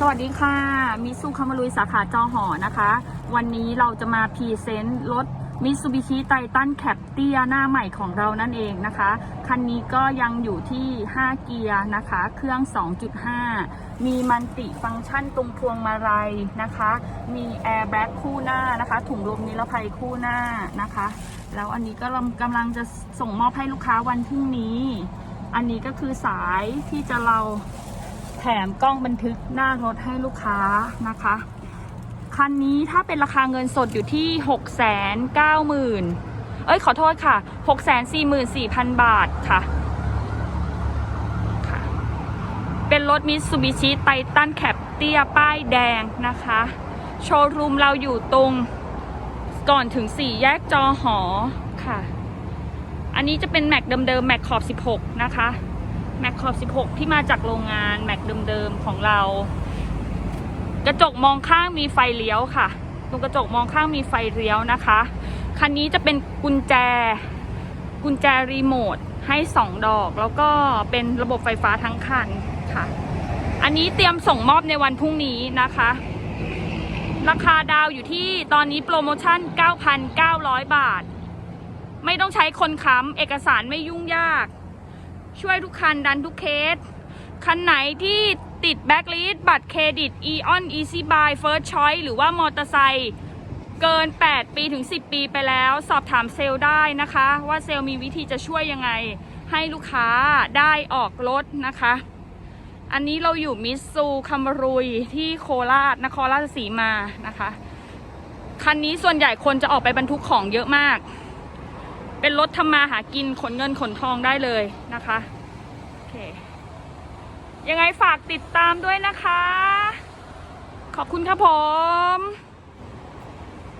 สวัสดีค่ะ มิซูคามารุยสาขาจอหอนะคะ วันนี้เราจะมาพรีเซนต์รถมิซูบิชิไททันแคปเตียหน้าใหม่ของเรานั่นเองนะคะ คันนี้ก็ยังอยู่ที่ 5 เกียร์นะคะ เครื่อง 2.5 มีมันติฟังก์ชันตรงพวงมาลัยนะคะ มีแอร์แบ็กคู่หน้านะคะ ถุงลมนิรภัยคู่หน้านะคะ แล้วอันนี้ก็กำลังจะส่งมอบให้ลูกค้าวันพรุ่งนี้ อันนี้ก็คือสายที่จะเรา แถมกล้องบันทึกหน้ารถให้ลูกค้านะคะ คันนี้ถ้าเป็นราคาเงินสดอยู่ที่6 9 0 0 0 0เอ้ยขอโทษค่ะ 6 4 4 0 0 0 บาทค่ะค่ะ เป็นรถมิตซูบิชิไททันแคปเตียป้ายแดงนะคะ โชว์รูมเราอยู่ตรงก่อนถึง 4 แยกจอหอค่ะ อันนี้จะเป็นแม็กเดิมๆแม็กขอบ 16 นะคะ แม็กขอบ 16 ที่มาจากโรงงานแม็กเดิมๆของเรา กระจกมองข้างมีไฟเลี้ยวค่ะตรงกระจกมองข้างมีไฟเลี้ยวนะคะ คันนี้จะเป็นกุญแจ กุญแจรีโมทให้ 2 ดอก แล้วก็เป็นระบบไฟฟ้าทั้งคันค่ะ อันนี้เตรียมส่งมอบในวันพรุ่งนี้นะคะ ราคาดาวอยู่ที่ตอนนี้โปรโมชั่น 9,900 บาท ไม่ต้องใช้คนค้ำเอกสารไม่ยุ่งยาก ช่วยทุกคันดันทุกเคส คันไหนที่ติดแบ็กลิสบัตรเครดิต Eon Easy Buy First Choice หรือว่ามอเตอร์ไซค์เกิน 8 ปีถึง 10 ปีไปแล้ว สอบถามเซลล์ได้นะคะ ว่าเซลล์มีวิธีจะช่วยยังไง ให้ลูกค้าได้ออกรถนะคะ อันนี้เราอยู่มิสซูคัมรุยที่โคราชนครราชสีมานะคะ คันนี้ส่วนใหญ่คนจะออกไปบรรทุกของเยอะมาก เป็นรถทำมาหากินขนเงินขนทองได้เลยนะคะโอเคยังไงฝากติดตามด้วยนะคะ ขอบคุณครับผม